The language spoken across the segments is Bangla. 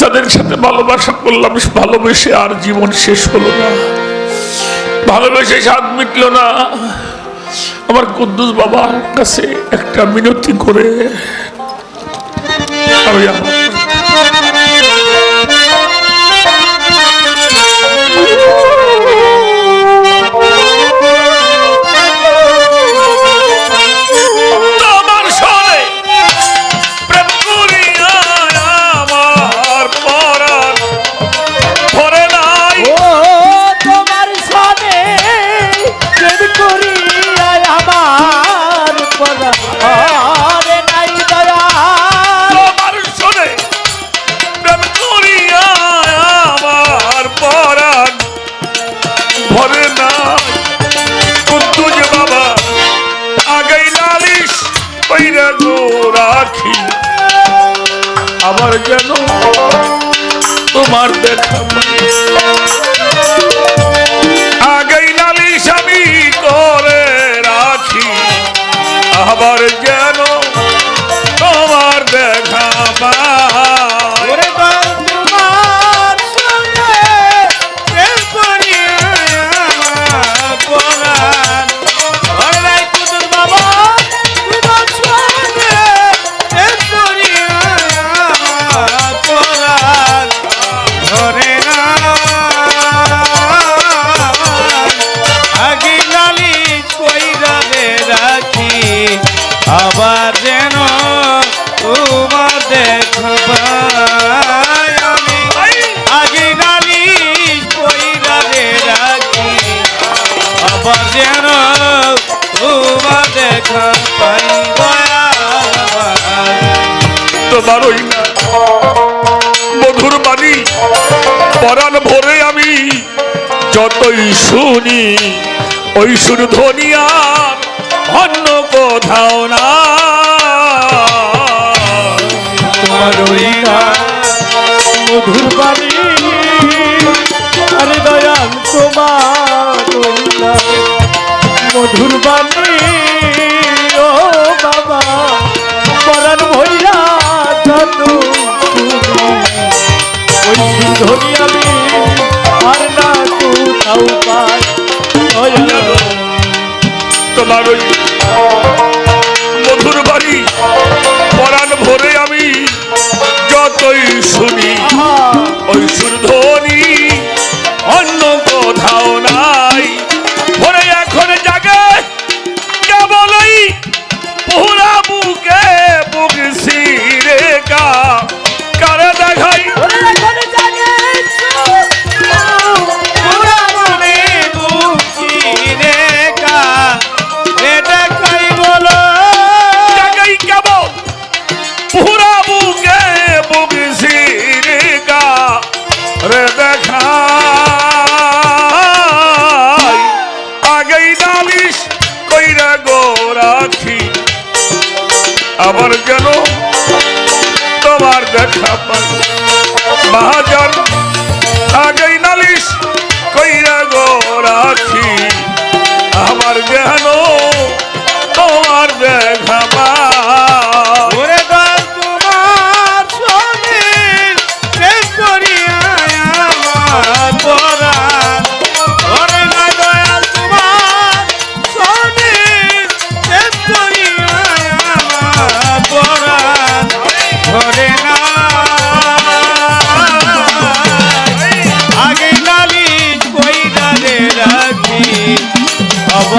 যাদের সাথে ভালোবাসা করলাম ভালোবেসে আর জীবন শেষ হলো না। ভালোবেসে স্বাদ মিটল না। আমার কুদ্দুস বাবার কাছে একটা মিনতি করে আমি কইরা গো রাখি আবার যেন তোমার দেখা। আগেই লালি আমি করে রাখি আবার যেন পাই। তোমার ওই মধুর বাণী পরাণ ভরে আমি যতই শুনি, ওই সুর অন্য কোথাও না ওই আমি আর না কোথাও পাই। তোমার ওই মধুর বাণী পরাণ ভরে আমি যতই শুনি ওই সুর ধ্বনি অন্য কোথাও নাই। দেখা পাই। মহাজন আগেই নালিশ কইরা গো রাখি। আমার যেন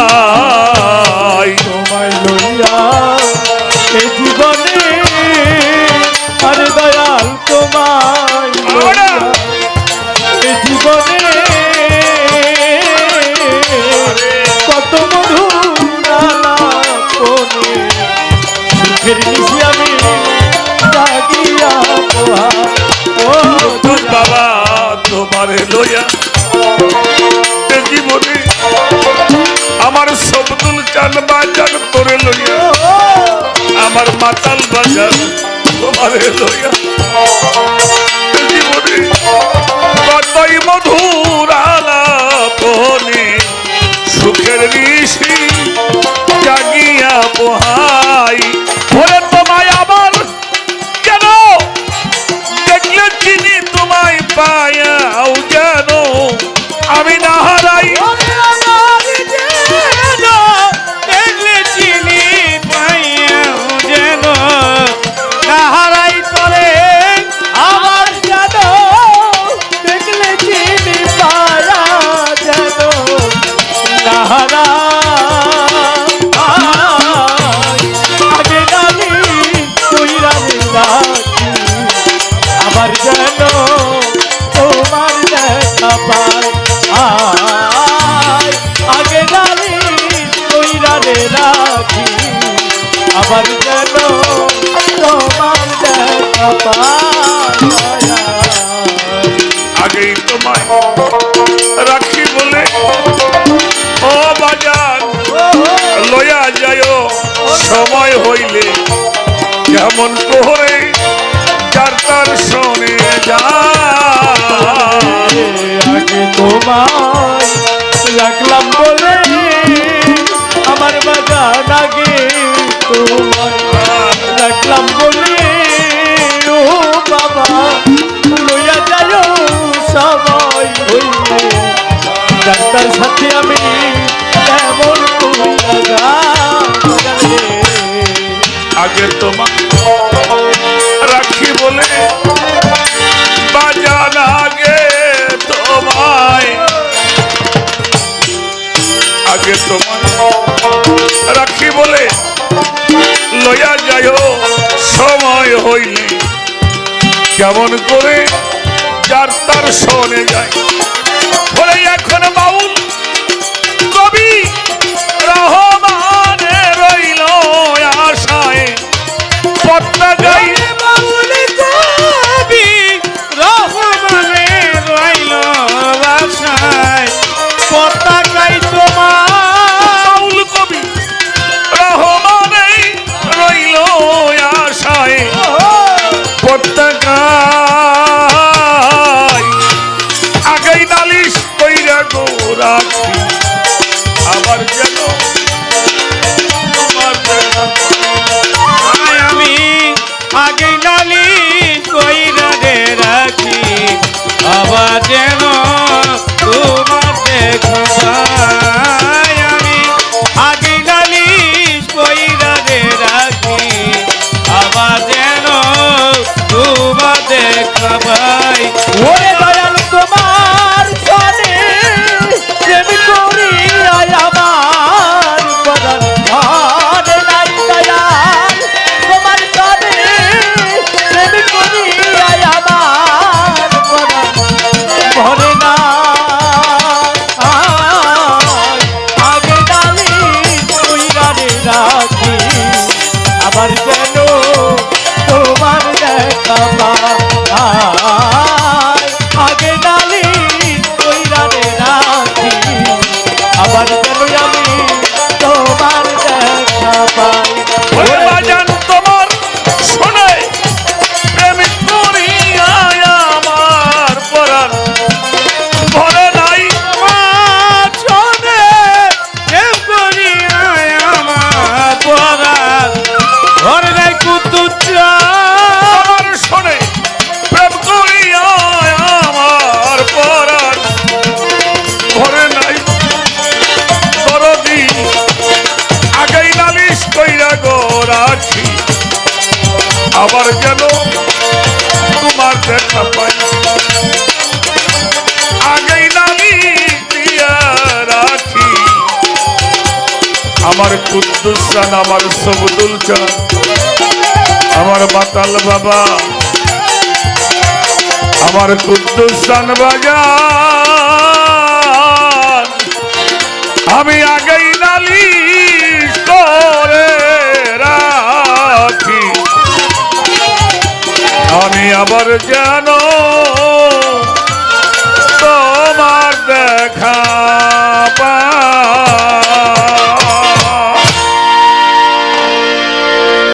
যাই তোমায় লইয়া এ জীবনে আরে দয়াল তোমায় এ জীবনে কত মধু সুখের নিশি আমি জাগিয়া পোহা ও বাবা তোমার লইয়া 诶呀老 তোমায় রাখলাম বলে আমার বাজা লাগে তোমায়। রাখলাম বলে, ও বাবা, লইয়া যাও সবাই হইলে ডাক্তার সাথে আমি এমন তোমার কেমন করে যার তার সরে যায়। ওরে কুদ্দুসান, আমার সবুদুল চান। আমার মাতাল বাবা। আমার কুদ্দুসান বাজান। আমি আগেই নালি করে রাখি। আমি আবার জানো